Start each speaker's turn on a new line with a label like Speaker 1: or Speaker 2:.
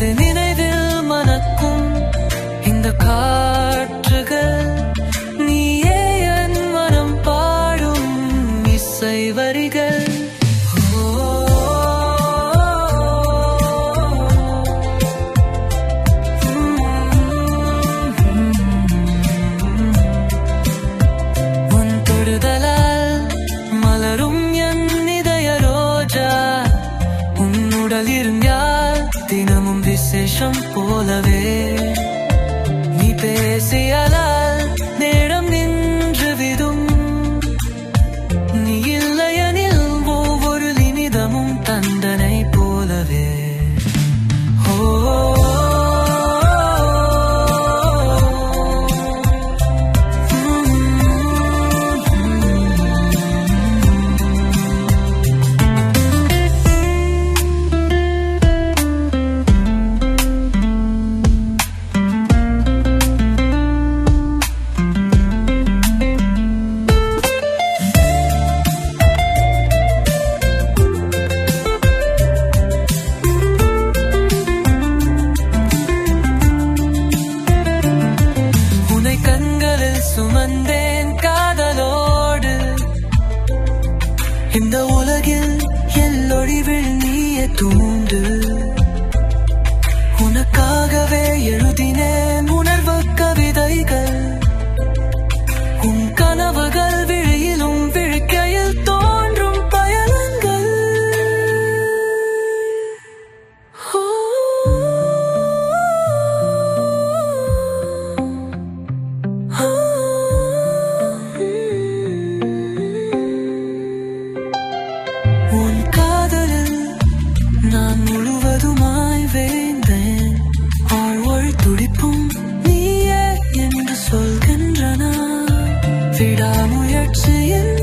Speaker 1: அது நினைவில் மனக்கும் இந்த காற்றுகள் நீயே என் மனம் பாடும் இசை வரிகள். மலரும் என் இதய ரோஜா. உன்னுடல் വർഷം പോലവേ നീ പേസിയല தூண்டு உனக்காகவே எழுதினேன் உணர்வு கவிதைகள். உன் கனவுகள் நான் முழுவதுமாய் வேந்தேன். ஆழ்வழி துடிப்பும் நீயே என்று சொல்கின்றன. விடாமுயற்சியின்